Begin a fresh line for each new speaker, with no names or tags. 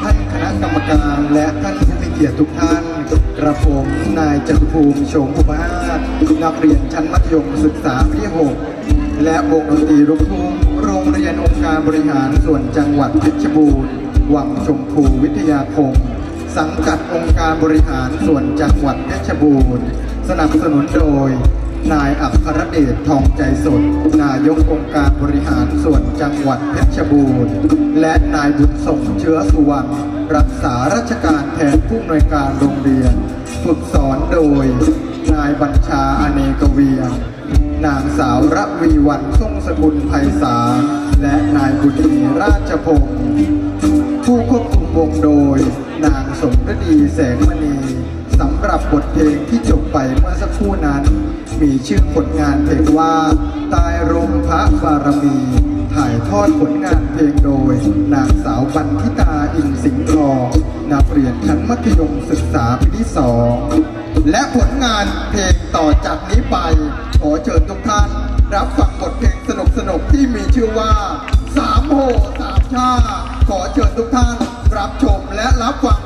ท่านคณะกรรมการและท่านผู้มีเกียรติทุกท่าน กระผมนายจตุภูมิโฉมอุปอาชนักเรียนชั้นมัธยมศึกษาปีที่6และวงดนตรีลูกทุ่งโรงเรียนองค์การบริหารส่วนจังหวัดเพชรบูรณ์ วังชมพูวิทยาคม สังกัดองค์การบริหารส่วนจังหวัดเพชรบูรณ์ สนับสนุนโดย นายอัครเดชทองใจสด นายกองค์การบริหารส่วนจังหวัดเพชรบูรณ์ และนายบุญส่งเชื้อสุวรรณรักษาราชการแทนผู้อำนวยการโรงเรียน ฝึกสอนโดย นายบัญชาอเนกเวียงนางสาวระวีวันทรงสกุลไพศาลและนายบุญมีราชพงศ์ผู้ควบคุมวงโดย นางสมฤดีแสงมณีสำหรับบทเพลงที่จบไปเมื่อสักครู่นั้น มีชื่อผลงานเพลงว่า ตายรมพระบารมี ถ่ายทอดผลงานเพลงโดย นางสาวบันทิตาอินสิงห์ทองนักเรียนชั้นมัธยมศึกษาปีที่สองและผลงานเพลงต่อจากนี้ไป ขอเชิญทุกท่าน รับฟังบทเพลงสนุกๆที่มีชื่อว่าสามโหสามชาขอเชิญทุกท่าน รับชมและรับฟัง